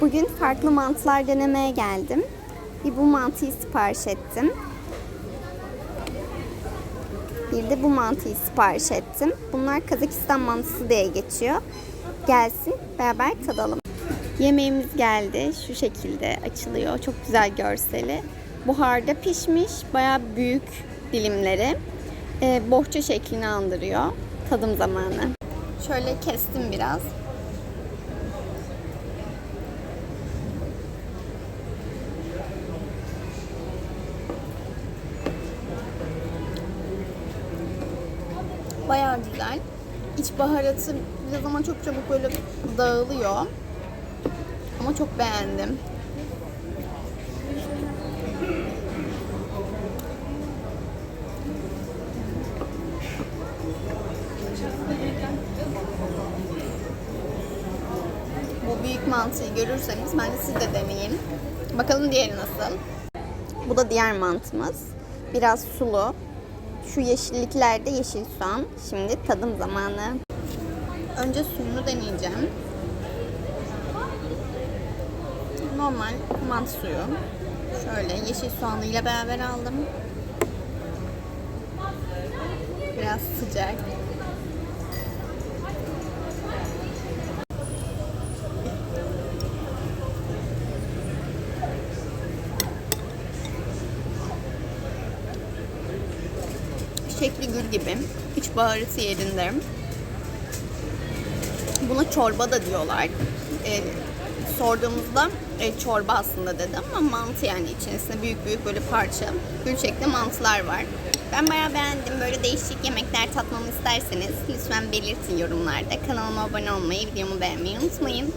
Bugün farklı mantılar denemeye geldim. Bir bu mantıyı sipariş ettim. Bir de bu mantıyı sipariş ettim. Bunlar Kazakistan mantısı diye geçiyor. Gelsin beraber tadalım. Yemeğimiz geldi. Şu şekilde açılıyor. Çok güzel görseli. Buharda pişmiş. Bayağı büyük dilimleri. Ee, bohça şeklini andırıyor. Tadım zamanı. Şöyle kestim biraz. Bayağı güzel. İç baharatı biraz ama çok çabuk böyle dağılıyor. Ama çok beğendim. Bu büyük mantıyı görürseniz bence siz de deneyin. Bakalım diğeri nasıl? Bu da diğer mantımız. Biraz sulu. Şu yeşilliklerde yeşil soğan. Şimdi tadım zamanı. Önce suyunu deneyeceğim. Normal mantı suyu. Şöyle yeşil soğanıyla beraber aldım. Biraz sıcak. Şekli gül gibi. İç baharatı yerinde. Buna çorba da diyorlar. Ee, sorduğumuzda e, çorba aslında dedi ama mantı yani içerisinde büyük büyük böyle parça gül şekli mantılar var. Ben bayağı beğendim. Böyle değişik yemekler tatmamı isterseniz lütfen belirtin yorumlarda. Kanalıma abone olmayı, videomu beğenmeyi unutmayın.